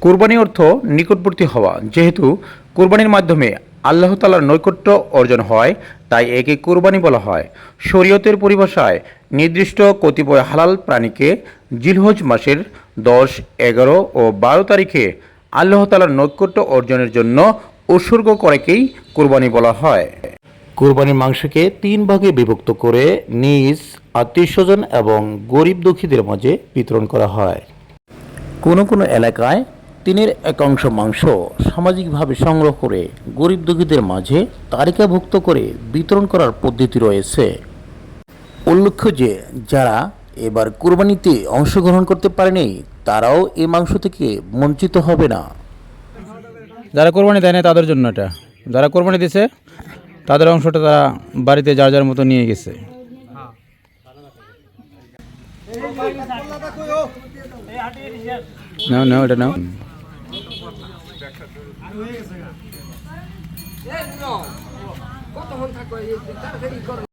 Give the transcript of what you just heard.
কোরবানি অর্থ নিকটবর্তী হওয়া। যেহেতু কোরবানির মাধ্যমে আল্লাহ তালার নৈকট্য অর্জন হয় তাই একে কোরবানি বলা হয়। শরীয়তের পরিভাষায় নির্দিষ্ট কতিপয় হালাল প্রাণীকে জিলহজ মাসের দশ এগারো ও বারো তারিখে আল্লাহ তালার নৈকট্য অর্জনের জন্য উৎসর্গ করেকেই কোরবানি বলা হয়। কোরবানির মাংসকে তিন ভাগে বিভক্ত করে নিজ আত্মীয় স্বজন এবং গরিব দুঃখীদের মাঝে বিতরণ করা হয়। কোনো কোনো এলাকায় তিনের একাংশ মাংস সামাজিকভাবে সংগ্রহ করে গরিব দুঃখীদের মাঝে তালিকাভুক্ত করে বিতরণ করার পদ্ধতি রয়েছে। উল্লেখ্য যে, যারা এবার কোরবানিতে অংশগ্রহণ করতে পারেনি, তারাও এই মাংস থেকে বঞ্চিত হবে না। যারা কোরবানি দেয় না তাদের জন্য এটা। যারা কোরবানি দিছে, তাদের অংশটা তারা বাড়িতে যার যার মতো নিয়ে গেছে। নাও নাও, এটা নাও। কতক্ষণ থাকবে তাড়াতাড়ি